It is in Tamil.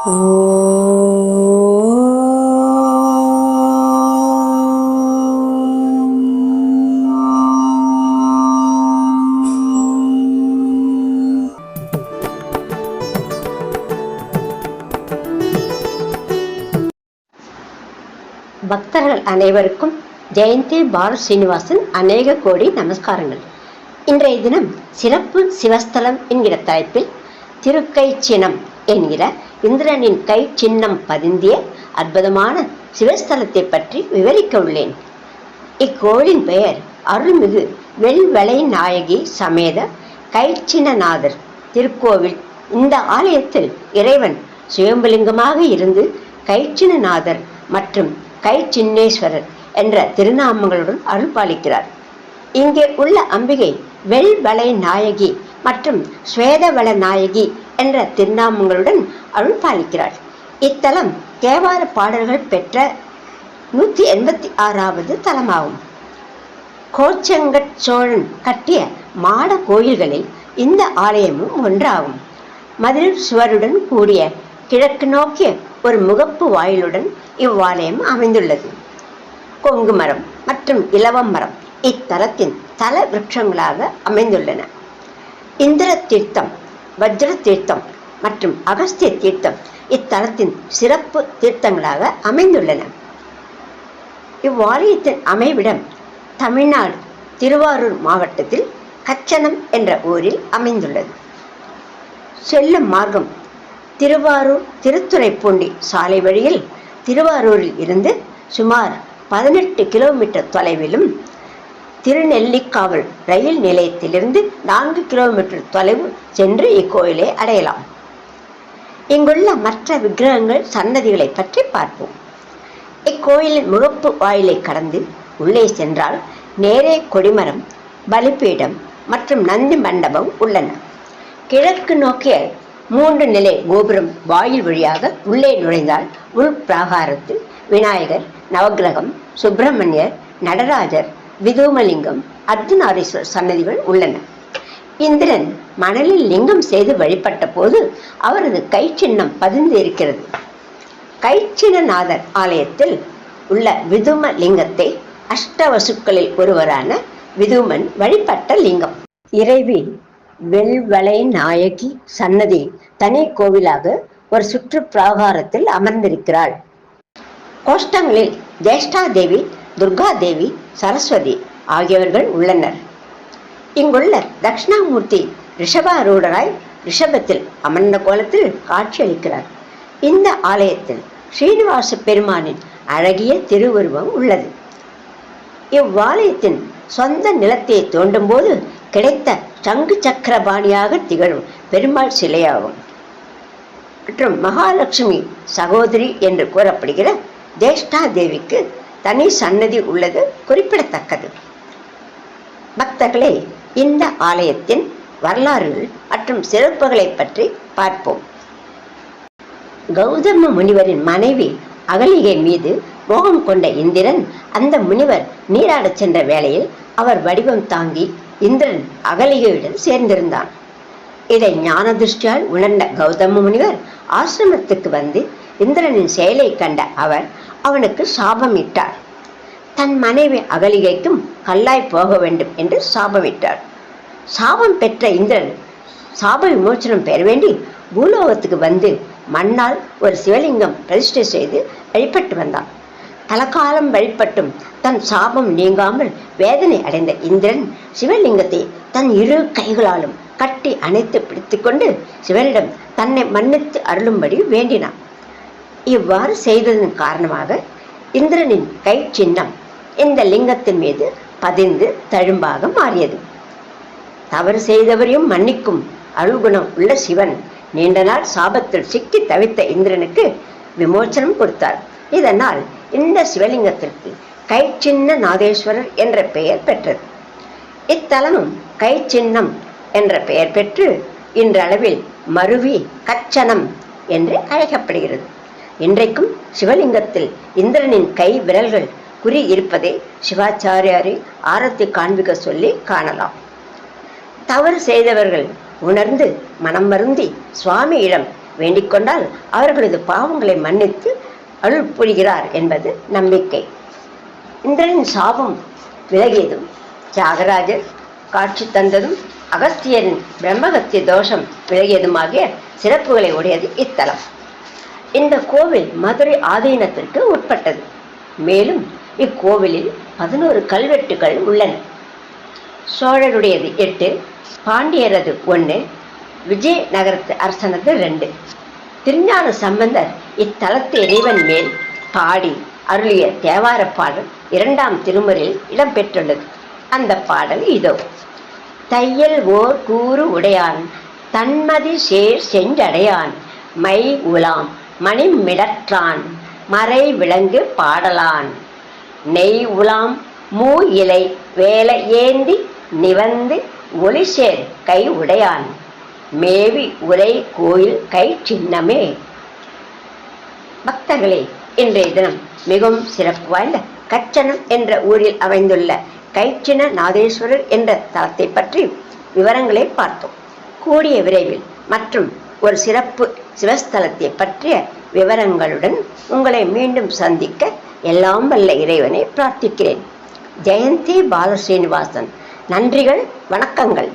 பக்தர்கள் அனைவருக்கும் ஜெயந்தி பாரத் ஸ்ரீனிவாசன் அநேக கோடி நமஸ்காரங்கள். இன்றைய தினம் சிறப்பு சிவஸ்தலம் என்கிற தலைப்பில் திருக்கை சின்னம் என்கிற இந்திரனின் கை சின்னம் பதிந்திய அற்புதமான சிவஸ்தலத்தை பற்றி விவரிக்க உள்ளேன். இக்கோவிலின் பெயர் அருள்மிகு வெள்வளை நாயகி சமேத கைச்சின்னநாதர் திருக்கோவில். இந்த ஆலயத்தில் இறைவன் சுயம்பலிங்கமாக இருந்து கைச்சின்னநாதர் மற்றும் கைச்சின்னேஸ்வரர் என்ற திருநாமங்களுடன் அருள்பாலிக்கிறார். இங்கே உள்ள அம்பிகை வெள்வளை நாயகி மற்றும் ஸ்வேதவள நாயகி என்ற திருநாமங்களுடன் அருள்பாலிக்கிறார் இத்தலம் தேவார பாடல்கள் பெற்ற நூற்றி எண்பத்தி ஆறாவது தலமாகும். கோச்சங்கட் சோழன் கட்டிய மாட கோயில்களில் இந்த ஆலயமும் ஒன்றாகும். மதில் சுவருடன் கூடிய கிழக்கு நோக்கிய ஒரு முகப்பு வாயிலுடன் இவ்வாலயம் அமைந்துள்ளது. கொங்கு மரம் மற்றும் இலவம் மரம் இத்தலத்தின் தல விருட்சங்களாக அமைந்துள்ளன. இந்திர தீர்த்தம் வஜ்ர தீர்த்தம் மற்றும் அகஸ்திய தீர்த்தம் இத்தலத்தின் சிறப்பு தீர்த்தங்களாக அமைந்துள்ளன. இவ்வாலயத்தின் அமைவிடம் தமிழ்நாடு திருவாரூர் மாவட்டத்தில் கச்சனம் என்ற ஊரில் அமைந்துள்ளது. செல்லும் மார்க்கம் திருவாரூர் திருத்துறைப்பூண்டி சாலை வழியில் திருவாரூரில் இருந்து சுமார் பதினெட்டு கிலோமீட்டர் தொலைவிலும் திருநெல்லிக்காவல் ரயில் நிலையத்திலிருந்து நான்கு கிலோமீட்டர் தொலைவு சென்று இக்கோயிலை அடையலாம். இங்குள்ள மற்ற விக்கிரகங்கள் சன்னதிகளை பற்றி பார்ப்போம். இக்கோயிலின் முகப்பு வாயிலை கடந்து உள்ளே சென்றால் நேரே கொடிமரம் பலிப்பீடம் மற்றும் நந்தி மண்டபம் உள்ளன. கிழக்கு நோக்கிய மூன்று நிலை கோபுரம் வாயில் வழியாக உள்ளே நுழைந்தால் உள் பிராகாரத்தில் விநாயகர் நவக்கிரகம் சுப்பிரமணியர் நடராஜர் விதூமலிங்கம் அர்த்தநாரீஸ்வரர் சன்னதிகள் உள்ளன. இந்திரன் மணலில் லிங்கம் செய்து வழிபட்ட போது அவரது கை சின்னம் பதிந்து இருக்கிறது. கைச்சினநாதர் ஆலயத்தில் உள்ள விதும லிங்கத்தை அஷ்டவசுக்களில் ஒருவரான விதுமன் வழிபட்ட லிங்கம். இறைவி வெள்வளை நாயகி சன்னதி தனி கோவிலாக ஒரு சுற்று பிராகாரத்தில் அமர்ந்திருக்கிறாள். கோஷ்டங்களில் ஜேஷ்டா தேவி துர்கா தேவி சரஸ்வதி ஆகியவர்கள் உள்ளனர். இங்குள்ள தட்சிணாமூர்த்தி ரிஷபாரூடராய் ரிஷபத்தில் அமர்ந்த கோலத்தில் காட்சியளிக்கிறார். இந்த ஆலயத்தில் ஸ்ரீனிவாச பெருமானின் அழகிய திருவுருவம் உள்ளது. இவ்வாலயத்தின் சொந்த நிலத்தை தோண்டும்போது கிடைத்த சங்கு சக்கரபாணியாக திகழும் பெருமாள் சிலையாகும். மற்றும் மகாலட்சுமி சகோதரி என்று கூறப்படுகிற தேஷ்டா தேவிக்கு தனி சன்னதி உள்ளது குறிப்பிடத்தக்கது. பக்தர்களே இந்த ஆலயத்தின் வரலாறுகள் மற்றும் சிறப்புகளை பற்றி பார்ப்போம். கௌதம முனிவரின் மனைவி அகலிகை மீது மோகம் கொண்ட இந்திரன் அந்த முனிவர் நீராடச் சென்ற வேளையில் அவர் வடிவம் தாங்கி இந்திரன் அகலிகையுடன் சேர்ந்திருந்தான். இதை ஞான திருஷ்டியால் உணர்ந்த கௌதம முனிவர் ஆசிரமத்துக்கு வந்து இந்திரனின் செயலை கண்ட அவர் அவனுக்கு சாபமிட்டார். தன் மனைவி அகலிகைக்கும் கல்லாய் போக வேண்டும் என்று சாபமிட்டார். சாபம் பெற்ற இந்திரன் சாப விமோச்சனம் பெற வேண்டி பூலோகத்துக்கு வந்து மண்ணால் ஒரு சிவலிங்கம் பிரதிஷ்டை செய்து வழிபட்டு வந்தான். தலகாலம் வழிபட்டும் தன் சாபம் நீங்காமல் வேதனை அடைந்த இந்திரன் சிவலிங்கத்தை தன் இரு கைகளாலும் கட்டி அணைத்து பிடித்துக்கொண்டு சிவனிடம் தன்னை மன்னித்து அருளும்படி வேண்டினான். இவ்வாறு செய்ததன் காரணமாக இந்திரனின் கை சின்னம் இந்த லிங்கத்தின் மீது பதிந்து தழும்பாக மாறியது. தவறு செய்தவரையும் மன்னிக்கும் அருள்குணம் உள்ள சிவன் நீண்ட நாள் சாபத்தில் சிக்கி தவித்த இந்திரனுக்கு விமோச்சனம் கொடுத்தார். இதனால் இந்த சிவலிங்கத்திற்கு கை சின்ன நாதேஸ்வரர் என்ற பெயர் பெற்றது. இத்தலமும் கை சின்னம் என்ற பெயர் பெற்று இன்றளவில் மருவி கச்சனம் என்று அழைக்கப்படுகிறது. இன்றைக்கும் சிவலிங்கத்தில் இந்திரனின் கை விரல்கள் குறி இருப்பதை சிவாச்சாரியாரை ஆரத்தி காண்பிக்க சொல்லி காணலாம். தவறு செய்தவர்கள் உணர்ந்து மனம் வருந்தி சுவாமியிடம் வேண்டிக் கொண்டால் அவர்களது பாவங்களை மன்னித்து அருள் புரிகிறார் என்பது நம்பிக்கை. இந்திரனின் சாபம் விலகியதும் தியாகராஜர் காட்சி தந்ததும் அகஸ்தியரின் பிரம்மகத்திய தோஷம் விலகியதுமாகிய சிறப்புகளை உடையது இத்தலம். இந்த கோவில் மதுரை ஆதீனத்திற்கு உட்பட்டது. மேலும் இக்கோவிலில் பதினோரு கல்வெட்டுகள் உள்ளன. சோழருடையது எட்டு பாண்டியரது ஒன்று விஜய் நகரத்து அரசனது ரெண்டு. திருஞான சம்பந்தர் இத்தலத்து இறைவன் மேல் பாடி அருளிய தேவார பாடல் இரண்டாம் திருமுறையில் இடம்பெற்றுள்ளது. அந்த பாடல் இதோ. தையல் ஓர் கூறு உடையான் தன்மதி சேர் செஞ்சடையான் மை உலாம் மணிமிடற்றான் மறை விளங்கு பாடலான். நெய் உலாம் மூ இலை வேலை ஏந்தி நிவந்து ஒளிசேர் கை உடையான். மேவி உரை கோயில் கை சின்னமே. பக்தர்களே இன்றைய தினம் மிகவும் சிறப்பு வாய்ந்த கச்சனம் என்ற ஊரில் அமைந்துள்ள கைச்சின நாதேஸ்வரர் என்ற தலத்தை பற்றி விவரங்களை பார்த்தோம். கூடிய விரைவில் மற்றும் ஒரு சிறப்பு சிவஸ்தலத்தை பற்றிய விவரங்களுடன் உங்களை மீண்டும் சந்திக்க எல்லாம் வல்ல இறைவனை பிரார்த்திக்கிறேன். ஜெயந்தி பாலஸ்ரீனிவாசன் நன்றிகள் வணக்கங்கள்.